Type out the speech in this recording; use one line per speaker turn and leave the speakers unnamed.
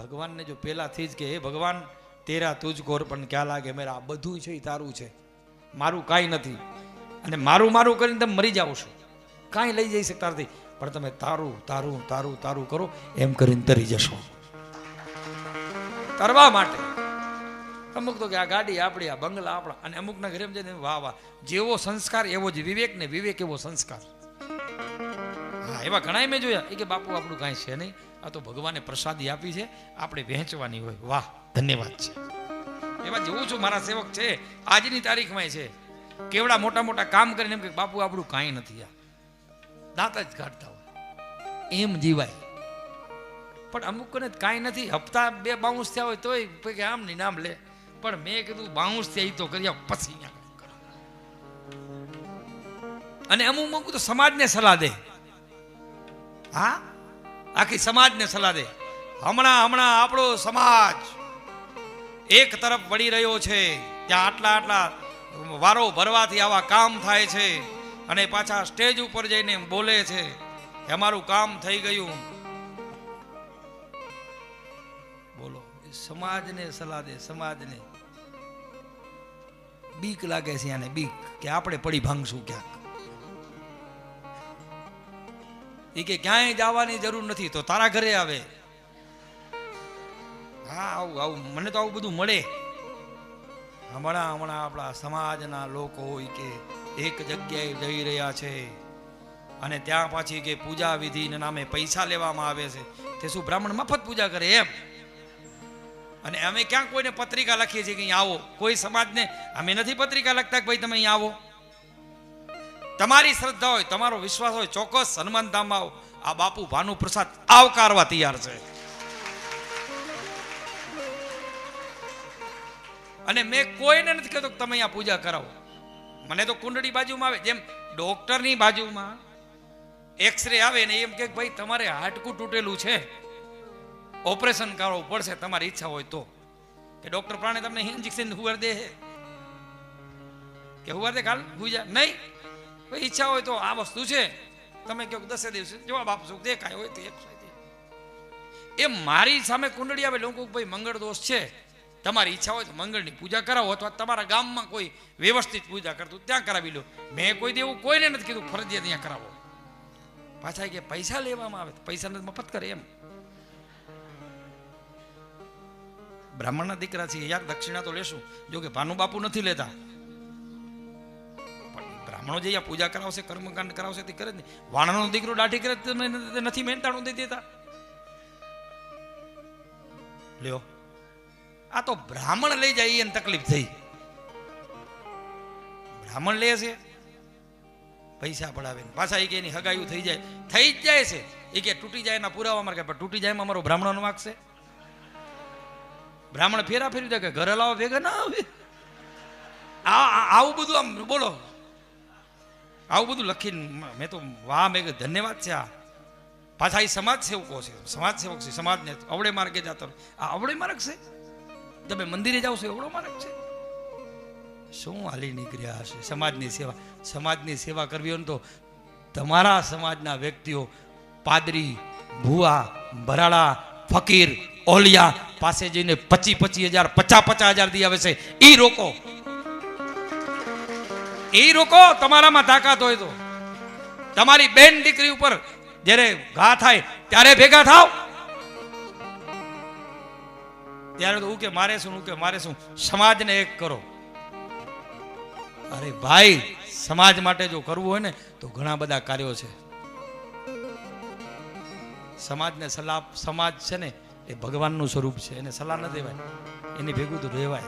ભગવાનને જો પહેલાથી જ કે, હે ભગવાન, તેરા તુજકો પણ ક્યાં લાગે? મેરા આ બધું છે એ તારું છે. મારું કાંઈ નથી. અને મારું મારું કરીને તમે મરી જાઓ છો. કાંઈ લઈ જઈ શકતા નથી. પણ તમે તારું તારું તારું તારું કરો, એમ કરીને તરી જશો. તરવા માટે. અમુક તો કે આ ગાડી આપણી આ બંગલા આપણા. અને અમુકના ઘરે જઈને વાહ વાહ, જેવો સંસ્કાર, એવો જ વિવેક ને વિવેક એવો સંસ્કાર. હા, એવા ઘણાય મેં જોયા. એ કે, બાપુ, આપણું કાંઈ છે નહીં. આ તો ભગવાને પ્રસાદી આપી છે, આપણે વહેંચવાની હોય. વાહ, ધન્યવાદ છે. એવા જોઉં છું મારા સેવક છે, આજની તારીખમાં છે. કેવડા મોટા મોટા કામ કરીને એમ કે, બાપુ, આપણું કાંઈ નથી આ. દાંત જ કાઢતા હોય. એમ જીવાય. પણ અમુકને કાંઈ નથી. હપ્તા બે બાઉન્સ થયા હોય તોય કે, આમ નહીં નામ લે. પણ મેં કીધું બાઉન્સ થયા એ તો કર્યા પછી અને અમુક અમુક તો સમાજને સલાહ દે. હા? આખી સમાજને સલાહ દે. હમણાં હમણાં આપણો સમાજ એક તરફ વળી રહ્યો છે. ત્યાં આટલા આટલા વારો ભરવાથી આવા કામ થાય છે અને પાછા સ્ટેજ ઉપર જઈને બોલે છે કે અમારું કામ થઈ ગયું. બોલો સમાજને સલાહ દે, સમાજને. બીક લાગે છે આને, બીક, કે આપણે પડી ભાંગશું ક્યાંક. એ કે ક્યાંય જવાની જરૂર નથી, તો તારા ઘરે આવે. હા, આવું આવું, મને તો આવું બધું મળે. હમણાં હમણાં આપણા સમાજના લોકો હોય કે એક જગ્યાએ જઈ રહ્યા છે. અને ત્યાં પાછી કે પૂજા વિધિના નામે પૈસા લેવામાં આવે છે. તે શું બ્રાહ્મણ મફત પૂજા કરે એમ? અને અમે ક્યાં કોઈને પત્રિકા લખીએ છીએ કે અહીંયા આવો? કોઈ સમાજને, અમે નથી પત્રિકા લખતા કે ભાઈ તમે અહીંયા આવો? તમારી શ્રદ્ધા હોય, તમારો વિશ્વાસ હોય, ચોક્કસ હનુમાન ધામમાં આવો. આ બાપુ ભાનુ પ્રસાદ આવકારવા તૈયાર છે. અને મેં કોઈને નથી કહેતો તમે અહીંયા પૂજા કરાવો. મને તો કુંડળી બાજુમાં આવે, જેમ ડોક્ટરની બાજુમાં એક્સરે આવે ને એમ કે ભાઈ, તમારે હાડકું તૂટેલું છે. ઓપરેશન કરવું પડશે, તમારી ઈચ્છા હોય તો. કે ડોક્ટર પ્રાણે તમને ઇન્જેક્શન હુવાર દે કે હુવાર દે કાલ? ગુજા નહીં? ઈચ્છા હોય તો આ વસ્તુ છે. તમે કહો દસે દિવસે જવાબ આપશો દેખાય હોય તે એક એ મારી સામે કુંડળી આવે લોકો ભાઈ, મંગળ દોષ છે. તમારી ઈચ્છા હોય તો મંગળની પૂજા કરાવો અથવા તમારા ગામમાં કોઈ વ્યવસ્થિત પૂજા કરતું ત્યાં કરાવી લો. મેં કોઈ દેવું કોઈને નથી કીધું, ફરજિયાત અહીંયા કરાવો. પાછા કે પૈસા લેવામાં આવે. પૈસા નથી મફત કરે એમ. બ્રાહ્મણના દીકરા છે યાર દક્ષિણા તો લેશું. જો કે ભાનુ બાપુ નથી લેતા. બ્રાહ્મણો જે પૂજા કરાવશે, કર્મકાંડ કરાવશે, તે કરે જ નહીં. વાણનો દીકરો દાઢી કરે નથી મહેનતાણું દઈ દેતા. લ્યો. આ તો બ્રાહ્મણ લઈ જાય, એને તકલીફ થઈ. બ્રાહ્મણ લે છે, પૈસા પડાવે પાછા એ કે એની હગાયું થઈ જાય. થઈ જ જાય છે. એ કે તૂટી જાય એના પુરાવા મારે પણ તૂટી જાય અમારો બ્રાહ્મણનો વાંક છે. બ્રાહ્મણ ફેરા ફેરી દે કે ઘરે લાવો ભેગા ના આવે. આવું બધું આમ બોલો. આવું બધું લખીને મેં તો વાહ, મેં ધન્યવાદ છે આ. પાછા એ સમાજ સેવકો છે. સમાજ સેવક છે. સમાજને અવળે માર્ગે જતો આ અવળે માર્ગ છે? તમે મંદિરે જાઓ છો એવડો માર્ગ છે? શું હાલી નીકળ્યા હશે? સમાજની સેવા સમાજની સેવા કરવી હોય તો તમારા સમાજના વ્યક્તિઓ, પાદરી, ભુવા, ભરાડા, ફકીર, ઓલિયા પાસે જઈને પચી પચી હજાર, પચાસ પચાસ હજાર દી આવે છે. એ રોકો. ઈ રોકો, તમારામાં તાકાત હોય તો. તમારી બેન દીકરી ઉપર જ્યારે ઘા થાય, ત્યારે ભેગા થાવ. ત્યારે તો હું કે મારે શું હું કે મારે શું? સમાજને એક કરો. અરે ભાઈ, સમાજ માટે જો કરવું હોય ને, તો ઘણા બધા કાર્યો છે. સમાજને સલાહ, સમાજ છે ને, એ ભગવાનનું સ્વરૂપ છે. એને સલાહ ન દેવાય. એની ભેગું તો રહેવાય.